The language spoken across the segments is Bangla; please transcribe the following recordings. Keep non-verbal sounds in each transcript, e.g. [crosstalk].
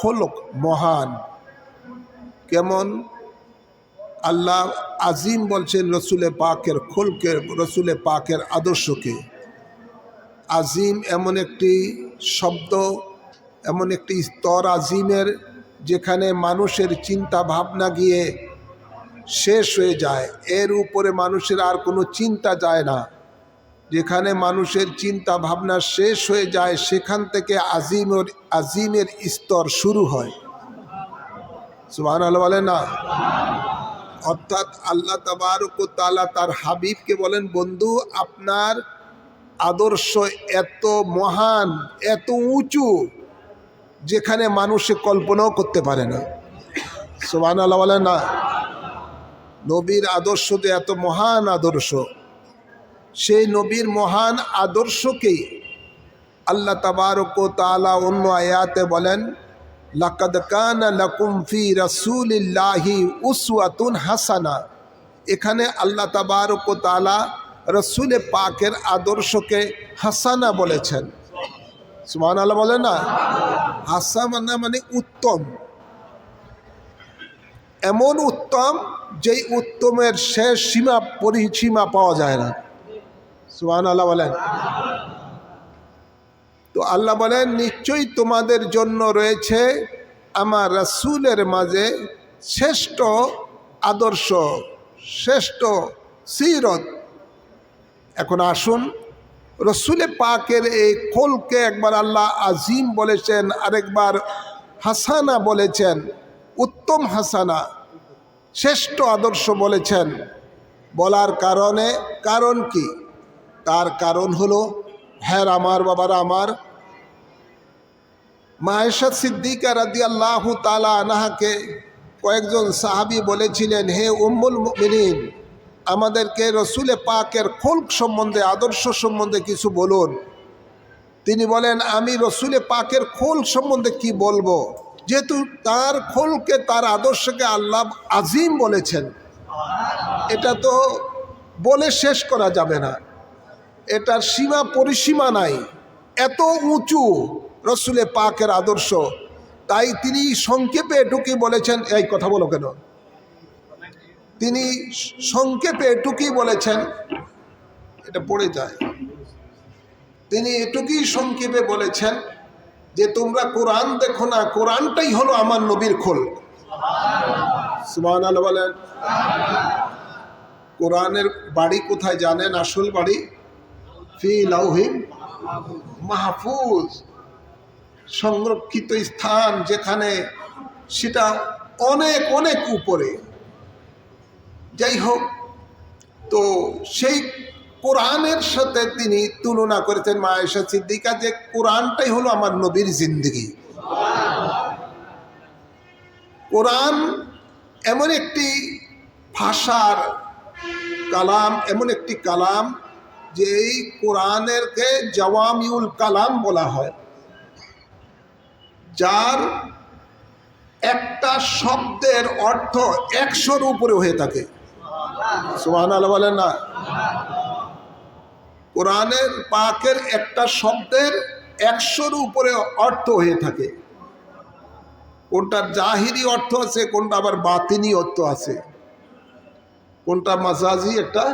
খোলক মহান। কেমন? আল্লাহ আজিম বলছেন রসুলে পাকের খোলকে, রসুলে পাকের আদর্শকে। আজিম এমন একটি শব্দ, এমন একটি স্তর আজিমের যেখানে মানুষের চিন্তা ভাবনা গিয়ে শেষ হয়ে যায়। এর উপরে মানুষের আর কোনো চিন্তা যায় না। যেখানে মানুষের চিন্তা ভাবনা শেষ হয়ে যায়, সেখান থেকে আজিমের আজিমের স্তর শুরু হয়। সুবাহ বলে না? অর্থাৎ আল্লাহ তাবারক তালা তার হাবিবকে বলেন, বন্ধু, আপনার আদর্শ এত মহান, এত উঁচু, যেখানে মানুষে কল্পনাও করতে পারে না। সোহান আল্লাহ বলে না? নবীর আদর্শ তো এত মহান আদর্শ। সেই নবীর মহান আদর্শকেই আল্লাহ তাবারক তালা অন্য আয়াতে বলেন, লাকাদ কানা লাকুম ফি রাসূলিল্লাহি উসওয়াতুন হাসানা। এখানে আল্লাহ তাবারক তাআলা রসুলে পাকের আদর্শকে হাসানা বলেছেন। সুবহান আল্লাহ বলে না? হাসানা মানে উত্তম। এমন উত্তম যেই উত্তমের শেষ সীমা পরিসীমা পাওয়া যায় না। সুবহান আল্লাহ বলেন। তো আল্লাহ বলেন, নিশ্চয়ই তোমাদের জন্য রয়েছে আমার রাসুলের মাঝে শ্রেষ্ঠ আদর্শ, শ্রেষ্ঠ সিরত। এখন আসুন, রসুলে পাকের এই খোলকে একবার আল্লাহ আজিম বলেছেন, আরেকবার হাসানা বলেছেন, উত্তম হাসানা, শ্রেষ্ঠ আদর্শ বলেছেন। বলার কারণে, কারণ কি? তার কারণ হলো হ্যাঁ আমার বাবারা আমার, মায়েশা সিদ্দিকা রাদি আল্লাহ তালা আনাহাকে কয়েকজন সাহাবি বলেছিলেন, হে উম্মুল মিনীন আমাদেরকে রসুলে পাকের খোলক সম্বন্ধে, আদর্শ সম্বন্ধে কিছু বলুন। তিনি বলেন, আমি রসুলে পাকের খোল সম্বন্ধে কি বলব? যেহেতু তার খোলকে, তার আদর্শকে আল্লাহ আজিম বলেছেন, এটা তো বলে শেষ করা যাবে না। এটার সীমা পরিসীমা নাই। এত উঁচু রসুলে পাকের আদর্শ। তাই তিনি সংক্ষেপে এটুকি বলেছেন, এই কথা বলো কেন? তিনি সংক্ষেপে এটুকুই বলেছেন, এটা পড়ে যায়। তিনি এটুকুই সংক্ষেপে বলেছেন যে, তোমরা কোরআন দেখো না, কোরআনটাই হলো আমার নবীর খোল। সুবাহ বলেন। কোরআনের বাড়ি কোথায় জানেন? আসল বাড়ি ফি মাহফুজ। সংরক্ষিত স্থান যেখানে সেটা অনেক অনেক উপরে। যাই হোক, তো সেই কোরআনের সাথে তিনি তুলনা করেছেন মায়েশা সিদ্দিকা যে কোরআনটাই হলো আমার নবীর জিন্দগি। কোরআন এমন একটি ভাষার কালাম, এমন একটি কালাম যে এই কোরআনেরকে জওয়ামিউল কালাম বলা হয়, যার একটা শব্দের অর্থ একশোর উপরে হয়ে থাকে। সুহান আল্লাহ বলেন না। কোরআনের পাকের একটা শব্দের একশোর উপরে অর্থ হয়ে থাকে। কোনটা জাহিরি অর্থ আছে, কোনটা আবার বাতিনি অর্থ আছে। কোনটা মাজাজি একটা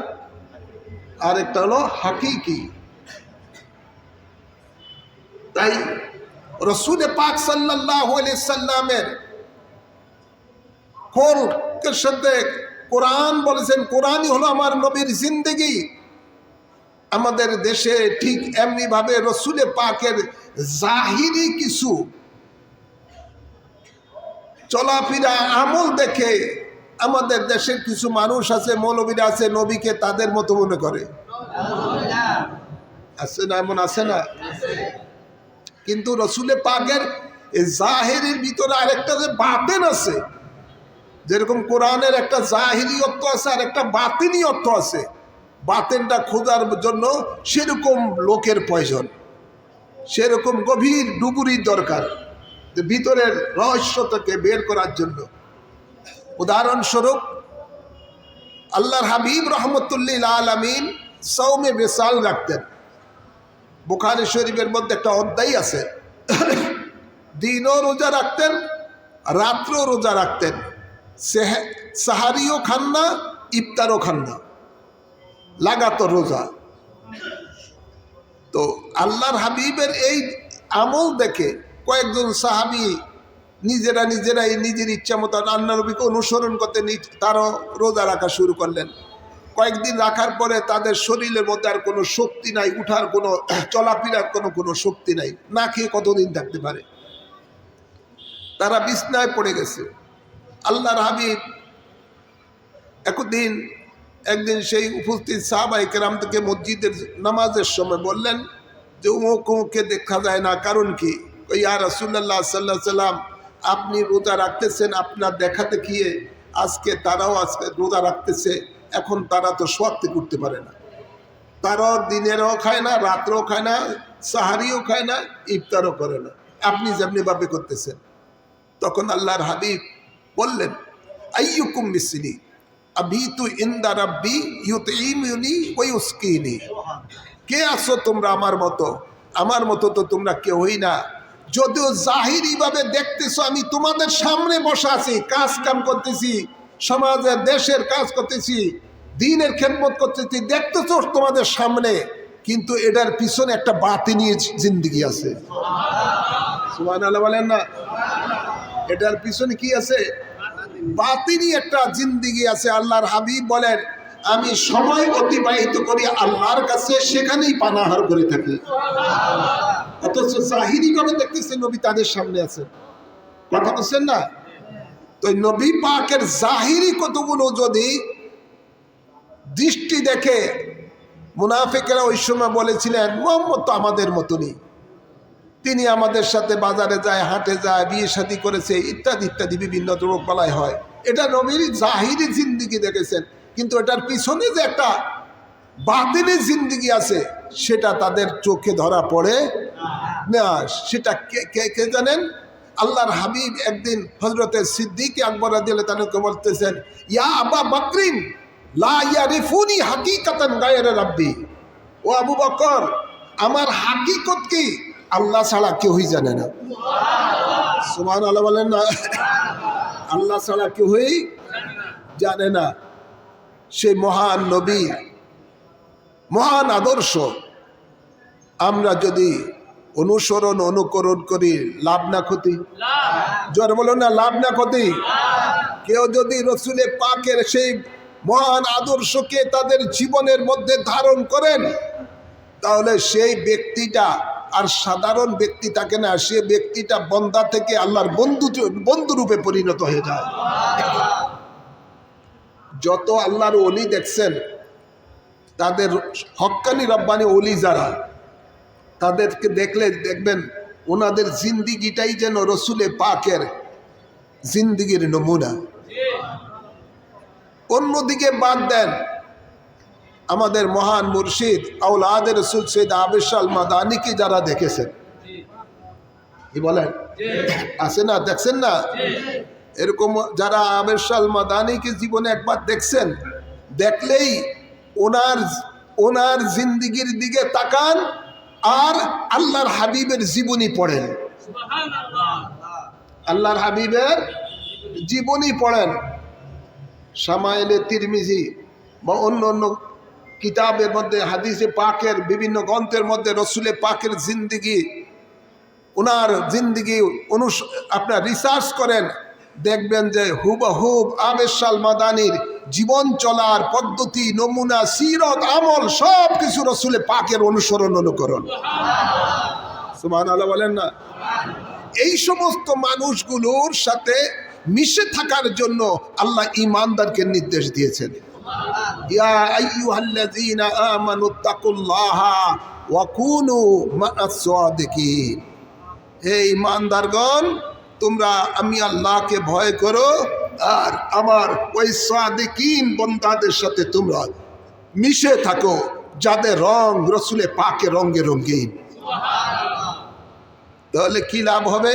আর একটা হলো হাকিকি। তাই রসুল পাক সাল্লামের খোলকের সাথে কোরআন বলেছেন, কোরআনই হলো আমার নবীর জিন্দগি। আমাদের দেশে ঠিক এমনিভাবে রসুলে পাকের জাহিরি কিছু চলাফেরা আমল দেখে আমাদের দেশের কিছু মানুষ আছে, মৌলবীরা আছে, নবীকে তাদের মতো মনে করে। আছে না এমন আছে না? কিন্তু রসুলে পাকের জাহেরির ভিতরে আরেকটা যে বাতেন আছে, যেরকম কোরআনের একটা জাহিরি অর্থ আছে, আর একটা বাতিনি অর্থ আছে। বাতেনটা খোঁজার জন্য সেরকম লোকের প্রয়োজন, সেরকম গভীর ডুবুরির দরকার, যে ভিতরের রহস্যটাকে বের করার জন্য। উদাহরণস্বরূপ, আল্লাহর হাবিব রহমতুল্লিল আলমিন সৌমে বেসাল রাখতেন। বুখারি শরীফের মধ্যে একটা অধ্যায় আছে। দিনও রোজা রাখতেন, রাত্রেও রোজা রাখতেন। সেহে- সাহারিও খান না, ইফতারও খান না। লাগাতো রোজা। তো আল্লাহর হাবিবের এই আমল দেখে কয়েকজন সাহাবি নিজেরা নিজেরাই নিজের ইচ্ছা মতো আল্লাহ নবীকে অনুসরণ করতে তারও রোজা রাখা শুরু করলেন। কয়েকদিন রাখার পরে তাদের শরীরের মধ্যে আর কোনো শক্তি নাই, উঠার কোনো [clears throat] চলাফেরার কোনো কোনো শক্তি নাই, না খেয়ে কতদিন থাকতে পারে। তারা বিছনায় পড়ে গেছে। আল্লাহর হাবিব একদিন একদিন সেই উপস্থিত সাহাবাই কেরাম থেকে মসজিদের নামাজের সময় বললেন যে উমুক উমুককে দেখা যায় না, কারণ কি? ইয়া রাসুল্লাহ সাল্লাহ সাল্লাম আপনি রোজা রাখতেছেন, আপনার দেখা দেখিয়ে আজকে তারাও আজকে রোজা রাখতেছে, এখন তারা তো সোয়াক্তি করতে পারে না। তারাও দিনেরও খায় না, রাত্রেও খায় না, সাহারিও খায় না, ইফতারও করে না। আপনি যেমনিভাবে করতেছেন। তখন আল্লাহর হাবিব বললেন, আইয়ুকুম মিসলি আবি তু ইন্দা রাব্বি ইউতইমুনি ওই উস্কিনি কে আসো তোমরা আমার মতো? আমার মতো তো তোমরা কেউই না। যদিও জাহিরি ভাবে দেখতেছো, আমি তোমাদের সামনে বসে আছি, কাজ কাম করতেছি সমাজের দেশের কাজ করতেছি, দিনের খেদমত করতেছি, দেখতেছো তোমাদের সামনে, কিন্তু এটার পিছনে একটা বাতি নিয়ে জিন্দিগি আছে। বলেন না। এটার পিছনে কি আছে? বাতিনি একটা জিন্দিগি আছে, আল্লাহর হাবিব বলেন আমি সময় অতিবাহিত করি আল্লাহর কাছে, সেখানেই পানাহার করে থাকি। অথচ জাহিরি ভাবে দেখতেছে নবী তাদের সামনে আছে কথা বলছেন না? তো নবী পাকের জাহিরি কতগুলো যদি দৃষ্টি দেখে, মুনাফিকেরা ওই সময় বলেছিলেন, মোহাম্মদ তো আমাদের মতনই। তিনি আমাদের সাথে বাজারে যায়, হাটে যায়, বিয়ে শাদী করেছে, ইত্যাদি ইত্যাদি বিভিন্ন রোগ বালাই হয়। এটা নবীর জাহিরি জিন্দিগি দেখেছেন। কিন্তু এটার পিছনে যে একটা বাতিনি জিন্দিগি আছে, সেটা তাদের চোখে ধরা পড়ে না। সেটা কে কে কে জানেন? আল্লাহর হাবিব একদিন হজরতে সিদ্দিক আকবর দিলে তাদেরকে বলতেছেন, ইয়া আবা বকরিন, লা ইয়া রিফুনি হাকিকাতান গায়ের রাব্বি। ও আবু বকর, আমার হাকিকত কি? আল্লাহ ছাড়া কেউই জানে না। সুমান আল্লাহ বলেন না। আল্লাহ ছাড়া কেউই জানে না। সেই মহান নবী, মহান আদর্শ। আমরা যদি অনুসরণ, অনুকরণ করি, লাভ না ক্ষতি? জ্বর বলো না, লাভ না ক্ষতি? কেউ যদি রসুলে পাকের সেই মহান আদর্শকে তাদের জীবনের মধ্যে ধারণ করেন, তাহলে সেই ব্যক্তিটা আর সাধারণ ব্যক্তি থাকে না, সে ব্যক্তিটা বন্দা থেকে আল্লাহর বন্ধু, বন্ধুরূপে পরিণত হয়ে যায়। যত আল্লাহর অলি দেখছেন তাদের হক্কানি রব্বানি অলি যারা তাদেরকে দেখলে দেখবেন ওনাদের জিন্দিগিটাই যেন রসুলে পাকের জিন্দিগির নমুনা। অন্যদিকে বাদ দেন আমাদের মহান মুর্শিদ আউল আদের রসুল সৈদ আবেশাল মাদানিকে যারা দেখেছেন। কি বলেন? আছে না? দেখছেন না? এরকম যারা আবেশাল মাদানিকে জীবনে একবার দেখছেন দেখলেই ওনার ওনার জিন্দিগির দিকে তাকান আর আল্লাহর হাবিবের জীবনী পড়েন। আল্লাহর হাবিবের জীবনী পড়েন। সামাইলে তিরমিজি বা অন্য অন্য কিতাবের মধ্যে হাদিসে পাকের বিভিন্ন গ্রন্থের মধ্যে রসুলে পাকের জিন্দিগি ওনার জিন্দিগি অনুস আপনার রিসার্চ করেন। দেখবেন যে হুবহুব আবেশাল মাদানির জীবন চলার পদ্ধতি, নমুনা, সিরত, আমল সব কিছু রসুলে পাকের অনুসরণ অনুকরণ। সুমান আল্লাহ বলেন না? এই সমস্ত মানুষগুলোর সাথে মিশে থাকার জন্য আল্লাহ ইমানদারকে নির্দেশ দিয়েছেন। ইয়া আইয়ুহাল্লাযীনা আমানুত্তাকুল্লাহা ওয়া কুনু ইমানদারগণ তোমরা আমি আল্লাহকে ভয় করো আর আমার ওই সাদিকিন বন্দাদের সাথে তোমরা মিশে থাকো, যাদের রং রসুলে পাকে রঙ্গে রঙ্গিন তাহলে কি লাভ হবে?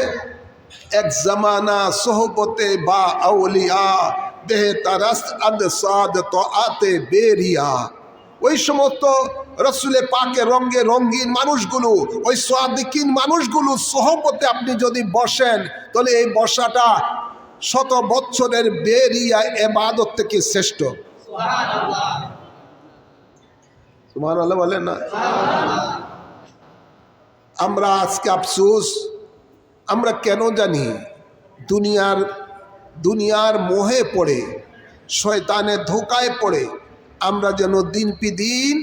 এক জামানা সোহবতে বা আউলিয়া বেহতারাস আদ সাদ তো আতে বেরিয়া। ওই সমস্ত রসুলে পাকে রঙ্গে রঙ্গিন মানুষগুলো, ওই সোয়াদিকিন মানুষগুলো সহপতে আপনি যদি বসেন, তাহলে এই বসাটা শত বৎসরের বেরিয়া এবাদত থেকে শ্রেষ্ঠ। তোমার আল্লাহ বলেন না? আমরা আজকে আফসোস, আমরা কেন জানি দুনিয়ার দুনিয়ার মোহে পড়ে, শয়তানের ধোকায় পড়ে আমরা যেন দিন পি দিন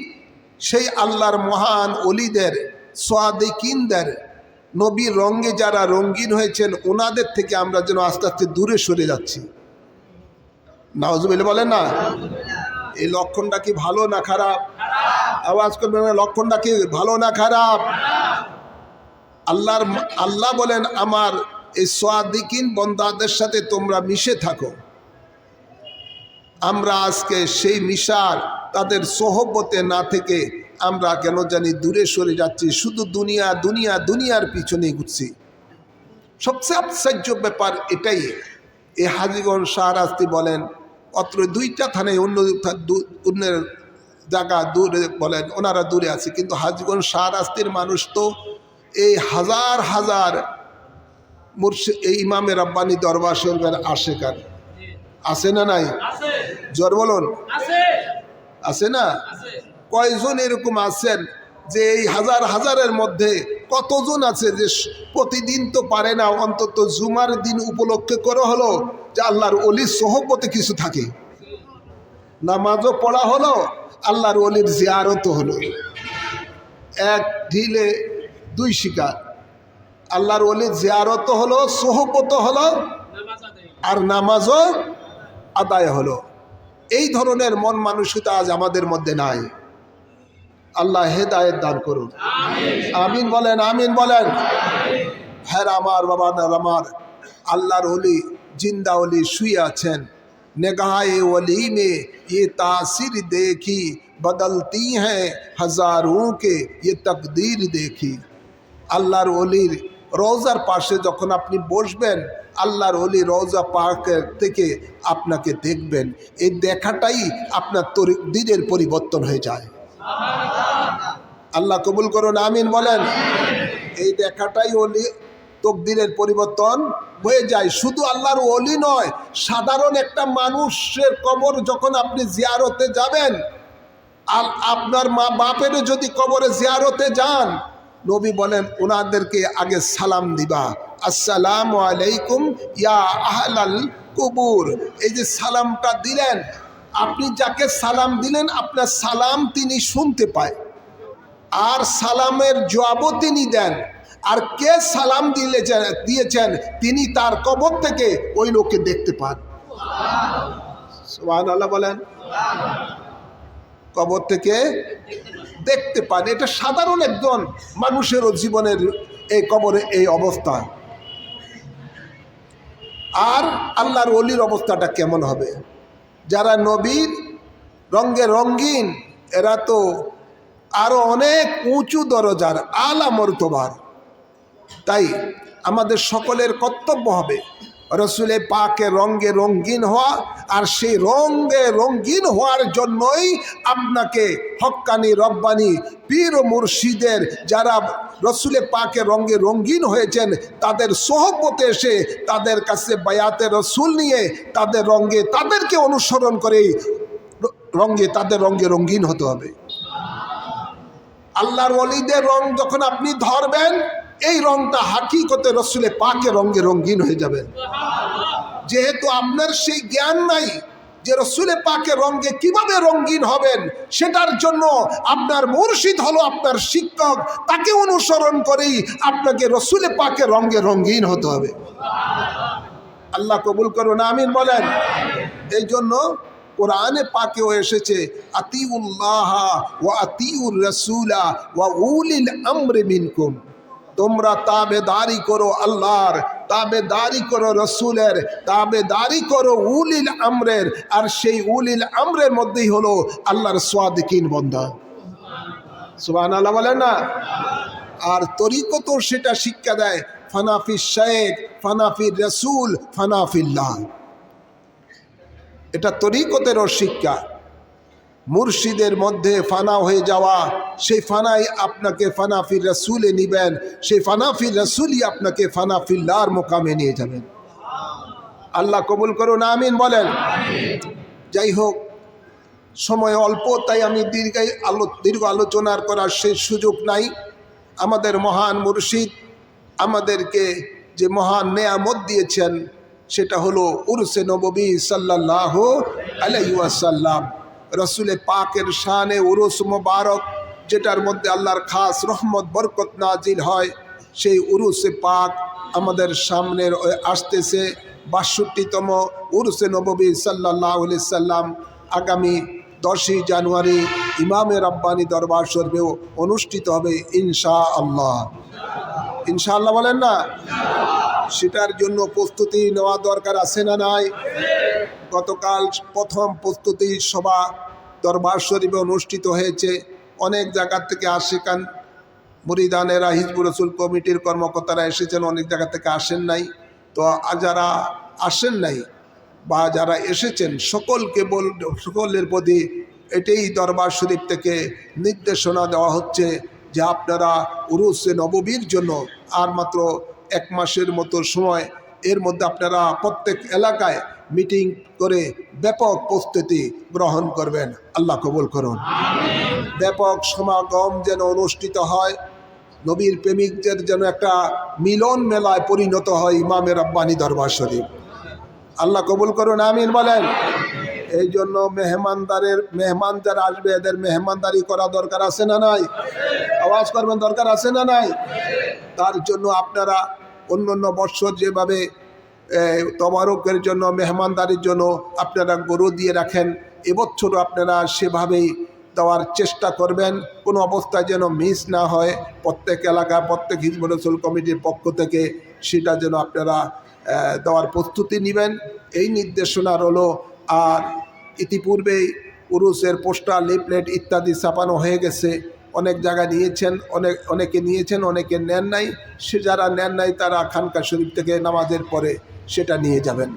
সেই আল্লাহর মহান অলিদের সোয়াদিকিনদের নবীর রঙ্গে যারা রঙ্গিন হয়েছেন, ওনাদের থেকে আমরা যেন আস্তে আস্তে দূরে সরে যাচ্ছি। নাওজবিল বলেন না? এই লক্ষণটা কি ভালো না খারাপ? আওয়াজ করবেন লক্ষণটা কি ভালো না খারাপ? আল্লাহর, আল্লাহ বলেন, আমার এই সোয়াদিকিন বন্দাদের সাথে তোমরা মিশে থাকো। আমরা আজকে সেই মিশার তাদের সোহবতে না থেকে আমরা কেন জানি দূরে সরে যাচ্ছি, শুধু দুনিয়া দুনিয়া, দুনিয়ার পিছনে ঘুরছি। সবচেয়ে আশ্চর্য ব্যাপার এটাই এ হাজিগঞ্জ শাহরাস্তি বলেন, অত্র দুইটা থানায় অন্য অন্যের জায়গা দূরে বলেন, ওনারা দূরে আছে, কিন্তু হাজিগঞ্জ শাহরাস্তির মানুষ তো এই হাজার হাজার মুর্শিদ, এই ইমামে রব্বানি দরবার শরীফের আশেকার। আছে না নাই? জ্বর বলুন। আছে। না? কয়জন এরকম আছেন যে এই হাজার হাজারের মধ্যে কতজন আছে যে প্রতিদিন তো পারে না অন্তত জুমার দিন উপলক্ষে করে হলো যে আল্লাহর অলির সহপতে কিছু থাকে? নামাজও পড়া হলো আল্লাহর অলির জিয়ারতও হলো। এক ঢিলে দুই শিকার। আল্লাহর অলির জিয়ারত হলো সহপত হলো আর নামাজও আদায় হলো। এই ধরনের মন মানসিকতা আজ আমাদের মধ্যে নাই। আল্লাহ হেদায়ত দান করুন। আমিন বলেন আমিন বলেন। হ্যাঁ আমার বাবা আমার আল্লাহর অলি জিন্দা অলি শুয়ে আছেন। নেগাহে অলি মে ইয়ে তাসির দেখি, বদলতি হ্যাঁ হাজারোঁ এ ইয়ে তকদির দেখি। আল্লাহর অলির রোজার পাশে যখন আপনি বসবেন আল্লাহর অলি রোজা পাকের থেকে আপনাকে দেখবেন। এই দেখাটাই আপনার তরি- দিনের পরিবর্তন হয়ে যায়। আল্লাহ কবুল করুন, আমিন বলেন। এই দেখাটাই অলি তকদিরের পরিবর্তন হয়ে যায়। শুধু আল্লাহর অলি নয়, সাধারণ একটা মানুষের কবর যখন আপনি জিয়ারতে যাবেন আর আপনার মা বাপেরও যদি কবরে জিয়ারতে যান, নবী বলেন, ওনাদেরকে আগে সালাম দিবা। আসসালাম আলাইকুম, ইয়া আহলাল কুবুর। এই যে সালামটা দিলেন, আপনি যাকে সালাম দিলেন, আপনার সালাম তিনি শুনতে পায়। আর সালামের জবাবও তিনি দেন। আর কে সালাম দিলে দিয়েছেন, তিনি তার কবর থেকে ওই লোককে দেখতে পান। আল্লাহ বলেন। কবর থেকে দেখতে পান। এটা সাধারণ একজন মানুষেরও জীবনের এই কবরে এই অবস্থা। আর আল্লাহর অলির অবস্থাটা কেমন হবে? যারা নবীর রঙ্গে রঙ্গিন এরা তো আরও অনেক উঁচু দরজার আলা মর্তবার। তাই আমাদের সকলের কর্তব্য হবে রসুলে পাকে রঙ্গে রঙ্গিন হওয়া আর সেই রঙ্গে রঙ্গিন হওয়ার জন্যই আপনাকে হক্কানি, রব্বানি, পীর মুর্শিদের যারা রসুলে পাকে রঙ্গে রঙ্গিন হয়েছেন, তাদের সোহবতে এসে তাদের কাছে বায়াতে রসুল নিয়ে তাদের রঙ্গে তাদেরকে অনুসরণ করেই রঙ্গে তাদের রঙ্গে রঙ্গিন হতে হবে। আল্লাহর অলিদের রং যখন আপনি ধরবেন, এই রংটা হাকিকতে রসুলে পাকে রঙে রঙিন হয়ে যাবেন যেহেতু আপনার সেই জ্ঞান নাই যে রসুলে পাকে রঙে কীভাবে রঙিন হবেন, সেটার জন্য আপনার মুর্শিদ হলো আপনার শিক্ষক। তাকে অনুসরণ করেই আপনাকে রসুলে পাকে রঙে রঙিন হতে হবে। আল্লাহ কবুল করুন, আমিন বলেন। এই জন্য কোরআনে পাকেও এসেছে, আতিউল্লাহ ও আতিউর রসুলা ওয়া উলিল আমরে মিনকুম। তোমরা তাবেদারি করো আল্লাহর তাবেদারি করো রসুলের, তাবেদারি করো উলিল আমরের, আর সেই উলিল আমরের মধ্যেই হলো আল্লাহর সোয়াদিকিন বন্ধা। সুবাহ আল্লাহ বলেন না? আর তরিকত সেটা শিক্ষা দেয় ফানাফি শেখ ফানাফি রসুল ফানাফিল্লাহ এটা তরিকতেরও শিক্ষা। মুর্শিদের মধ্যে ফানা হয়ে যাওয়া সেই ফানাই আপনাকে ফানাফির রসুলে নিবেন সেই ফানাফির রসুলই আপনাকে ফানাফিল্লার মোকামে নিয়ে যাবেন। আল্লাহ কবুল করুন আমিন বলেন। যাই হোক সময় অল্প তাই আমি দীর্ঘাই আলো দীর্ঘ আলোচনার করার সেই সুযোগ নাই। আমাদের মহান মুর্শিদ আমাদেরকে যে মহান নেয়ামত দিয়েছেন সেটা হলো উরসে নবী সাল্লাহ আলাইসাল্লাম রসুলে পাকের শানে উরুস মোবারক, যেটার মধ্যে আল্লাহর খাস রহমত, বরকত নাজিল হয়, সেই উরুসে পাক আমাদের সামনের আসতেছে বাষট্টিতম উরসে নবী সাল্লাহ সাল্লাম। আগামী দশই জানুয়ারি ইমামে রব্বানি দরবার শরীফেও অনুষ্ঠিত হবে ইনশা আল্লাহ ইনশাআল্লাহ বলেন না? সেটার জন্য প্রস্তুতি নেওয়া দরকার আছে না নাই? গতকাল প্রথম প্রস্তুতি সভা দরবার শরীফে অনুষ্ঠিত হয়েছে। অনেক জায়গা থেকে আশিকান মুরিদানেরা, হিজবুর রসুল কমিটির কর্মকর্তারা এসেছেন, অনেক জায়গা থেকে আসেন নাই। তো যারা আসেন নাই বা যারা এসেছেন, সকলকে বল, সকলের প্রতি এটাই দরবার শরীফ থেকে নির্দেশনা দেওয়া হচ্ছে যে আপনারা উরুসে নববীর জন্য আর মাত্র এক মাসের মতো সময় এর মধ্যে আপনারা প্রত্যেক এলাকায় মিটিং করে ব্যাপক প্রস্তুতি গ্রহণ করবেন। আল্লাহ কবুল করুন। ব্যাপক সমাগম যেন অনুষ্ঠিত হয় নবীর প্রেমিকদের যেন একটা মিলন মেলায় পরিণত হয় ইমামের আব্বানি দরবার শরীফ। আল্লাহ কবুল করুন আমিন বলেন। এই জন্য মেহমানদারের মেহমান যারা আসবে এদের মেহমানদারি করা দরকার আছে না নাই? আওয়াজ করবেন দরকার আছে না নাই? তার জন্য আপনারা অন্য অন্য বৎসর যেভাবে তবারকের জন্য, মেহমানদারির জন্য আপনারা গরু দিয়ে রাখেন। এবছরও আপনারা সেভাবেই দেওয়ার চেষ্টা করবেন। কোনো অবস্থায় যেন মিস না হয়। প্রত্যেক এলাকা, প্রত্যেক হিজবুল রসুল কমিটির পক্ষ থেকে সেটা যেন আপনারা দেওয়ার প্রস্তুতি নেবেন। এই নির্দেশনার হলো, আর ইতিপূর্বেই পুরুষের পোস্টার লিপলেট ইত্যাদি ছাপানো হয়ে গেছে। অনেক জায়গায় নিয়েছেন, অনেক, অনেকে নিয়েছেন, অনেকে নেন নাই। সে যারা নেন নাই, তারা খানকা শরীফ থেকে নামাজের পরে সেটা নিয়ে যাবেন।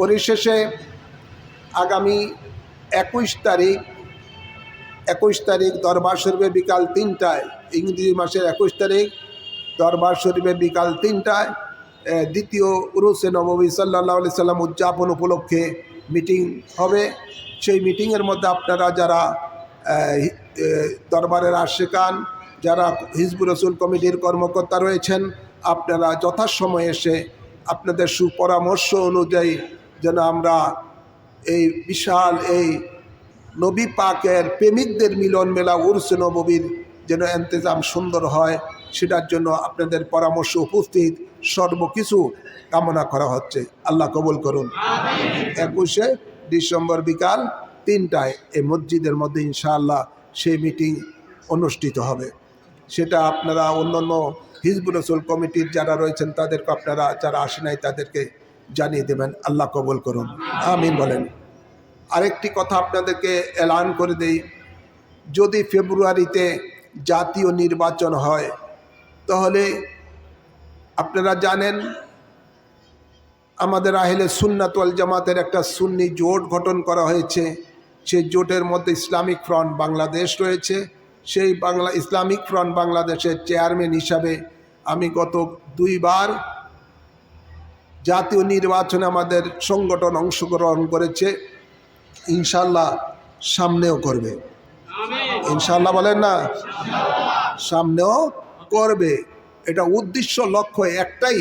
পরিশেষে আগামী একুশ তারিখ একুশ তারিখ দরবার শরীফে বিকাল তিনটায়, ইংরেজি মাসের একুশ তারিখ দরবার শরীফে বিকাল তিনটায় দ্বিতীয় উরুসে নবী সাল্লাহ আলি সাল্লাম উদযাপন উপলক্ষে মিটিং হবে। সেই মিটিংয়ের মধ্যে আপনারা যারা দরবারের আশেকান, যারা হিজবুর রসুল কমিটির কর্মকর্তা রয়েছেন, আপনারা যথাসময়ে এসে আপনাদের সুপরামর্শ অনুযায়ী যেন আমরা এই বিশাল এই নবী পাকের প্রেমিকদের মিলন মেলা উর্স নবীর যেন এন্তেজাম সুন্দর হয়, সেটার জন্য আপনাদের পরামর্শ উপস্থিত সর্বকিছু কামনা করা হচ্ছে। আল্লাহ কবুল করুন। একুশে ডিসেম্বর বিকাল তিনটায় এই মসজিদের মধ্যে ইনশাআল্লাহ সেই মিটিং অনুষ্ঠিত হবে। সেটা আপনারা অন্যান্য হিজবুল রসুল কমিটির যারা রয়েছেন, তাদেরকে আপনারা যারা আসে নাই, তাদেরকে জানিয়ে দেবেন। আল্লাহ কবল করুন। আমিন বলেন। আরেকটি কথা আপনাদেরকে এলান করে দেই। যদি ফেব্রুয়ারিতে জাতীয় নির্বাচন হয়, তাহলে আপনারা জানেন, আমাদের আহলে সুন্নাতল জামাতের একটা সুন্নি জোট গঠন করা হয়েছে। সেই জোটের মধ্যে ইসলামিক ফ্রন্ট বাংলাদেশ রয়েছে। সেই বাংলা, ইসলামিক ফ্রন্ট বাংলাদেশের চেয়ারম্যান হিসাবে আমি গত দুইবার জাতীয় নির্বাচনে আমাদের সংগঠন অংশগ্রহণ করেছে, ইনশাল্লাহ সামনেও করবে। ইনশাল্লাহ বলেন না? সামনেও করবে। এটা উদ্দেশ্য, লক্ষ্য একটাই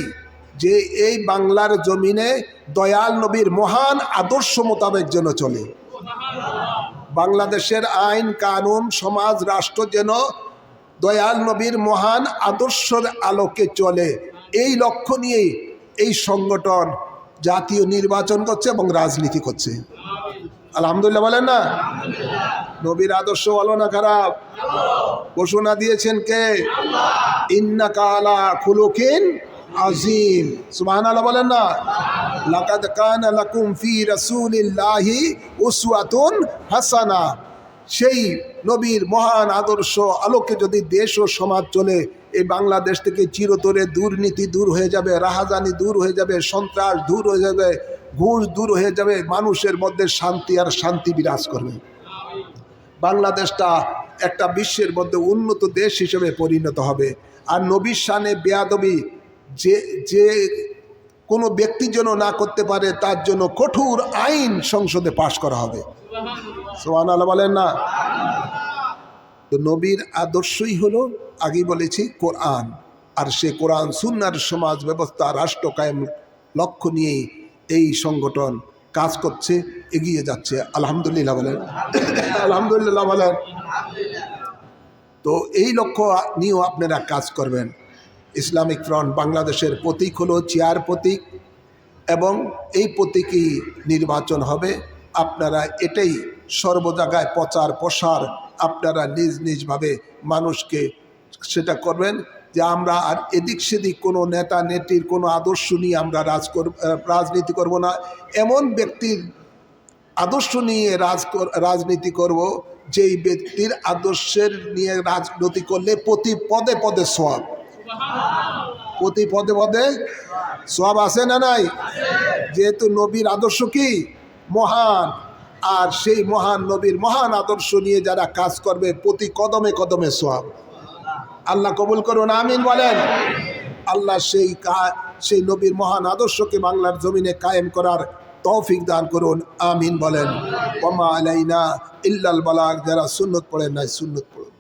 যে এই বাংলার জমিনে দয়াল নবীর মহান আদর্শ মোতাবেক যেন চলে। বাংলাদেশের আইন, কানুন, সমাজ, রাষ্ট্র যেন দয়াল নবীর মহান আদর্শের আলোকে চলে। এই লক্ষ্য নিয়েই এই সংগঠন জাতীয় নির্বাচন করছে এবং রাজনীতি করছে। আলহামদুলিল্লাহ বলেন না? নবীর আদর্শ ভালো না খারাপ? ঘোষণা দিয়েছেন কে? ইন্না কালা খুলুকিন আজিম সুবহান আল্লাহ বলেন না? লাকাদ কানা লাকুম ফি রাসূলিল্লাহি উসওয়াতুন হাসানা। সেই নবীর মহান আদর্শ আলোকে যদি দেশ ও সমাজ চলে, এই বাংলাদেশ থেকে চিরতরে দুর্নীতি দূর হয়ে যাবে, রাহাজানি দূর হয়ে যাবে, সন্ত্রাস দূর হয়ে যাবে, ঘুষ দূর হয়ে যাবে, মানুষের মধ্যে শান্তি আর শান্তি বিরাজ করবে। বাংলাদেশটা একটা বিশ্বের মধ্যে উন্নত দেশ হিসেবে পরিণত হবে। আর নবীর শানে বেয়াদবি, যে যে কোনো ব্যক্তি যেন না করতে পারে, তার জন্য কঠোর আইন সংসদে পাশ করা হবে। সোহান আল্লাহ বলেন না? তো নবীর আদর্শই হলো, আগেই বলেছি, কোরআন। আর সে কোরআন, সুন্নার সমাজ, ব্যবস্থা, রাষ্ট্র কায়েম লক্ষ্য নিয়েই এই সংগঠন কাজ করছে, এগিয়ে যাচ্ছে। আলহামদুলিল্লাহ বলেন। আলহামদুলিল্লাহ বলেন। তো এই লক্ষ্য নিয়েও আপনারা কাজ করবেন। ইসলামিক ফ্রন্ট বাংলাদেশের প্রতীক হলো চেয়ার প্রতীক এবং এই প্রতীকই নির্বাচন হবে। আপনারা এটাই সর্ব জায়গায় প্রচার প্রসার আপনারা নিজ নিজভাবে মানুষকে সেটা করবেন যে আমরা আর এদিক সেদিক কোনো নেতা নেত্রীর কোনো আদর্শ নিয়ে আমরা রাজ রাজনীতি করব না। এমন ব্যক্তির আদর্শ নিয়ে রাজ রাজনীতি করব যেই ব্যক্তির আদর্শের নিয়ে রাজনীতি করলে প্রতি পদে পদে সব প্রতি পদে পদে সব আছে না নাই? যেহেতু নবীর আদর্শ কি? মহান। আর সেই মহান নবীর মহান আদর্শ নিয়ে যারা কাজ করবে, প্রতি কদমে কদমে সব। আল্লাহ কবুল করুন, আমিন বলেন। আল্লাহ সেই সেই নবীর মহান আদর্শকে বাংলার জমিনে কায়েম করার তৌফিক দান করুন, আমিন বলেন। কমা আলাইনা ইল্লাল বালাক যারা সুন্নত পড়েন নাই, সুন্নত পড়ে